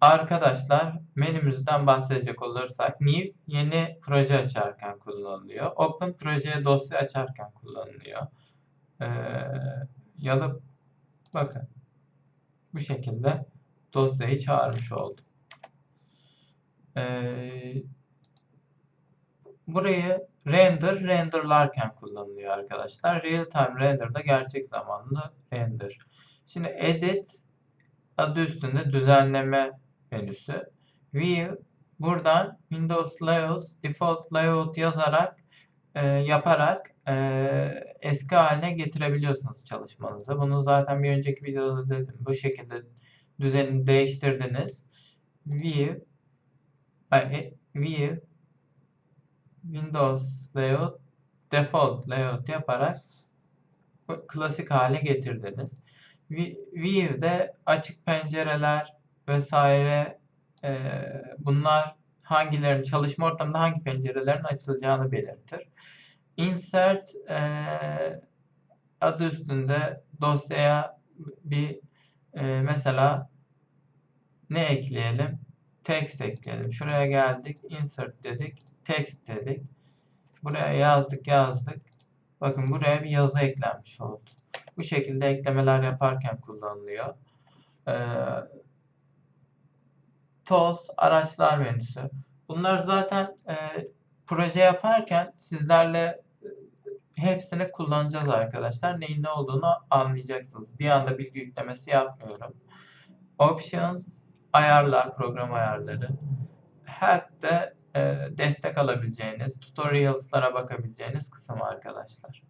arkadaşlar menümüzden bahsedecek olursak new yeni proje açarken kullanılıyor. Open projeye dosya açarken kullanılıyor. Ee, ya da bakın bu şekilde dosyayı çağırmış oldum. Ee, burayı render renderlarken kullanılıyor arkadaşlar. Real time render da gerçek zamanlı render. Şimdi edit adı üstünde düzenleme menüsü. View buradan Windows Layouts Default Layout yazarak e, yaparak e, eski haline getirebiliyorsunuz çalışmanızı. Bunu zaten bir önceki videoda dedim. Bu şekilde düzenini değiştirdiniz. View ay, View Windows Layout Default Layout yaparak klasik hale getirdiniz. View'de açık pencereler vesaire e, bunlar hangilerinin çalışma ortamında hangi pencerelerin açılacağını belirtir. Insert e, adı üstünde dosyaya bir e, mesela ne ekleyelim? Text ekleyelim. Şuraya geldik. Insert dedik. Text dedik. Buraya yazdık yazdık. Bakın buraya bir yazı eklenmiş oldu. Bu şekilde eklemeler yaparken kullanılıyor. Ee, TOS araçlar menüsü. Bunlar zaten e, proje yaparken sizlerle e, hepsini kullanacağız arkadaşlar. Neyin ne olduğunu anlayacaksınız. Bir anda bilgi yüklemesi yapmıyorum. Options, ayarlar, program ayarları. Help'te e, destek alabileceğiniz, tutorials'lara bakabileceğiniz kısım arkadaşlar.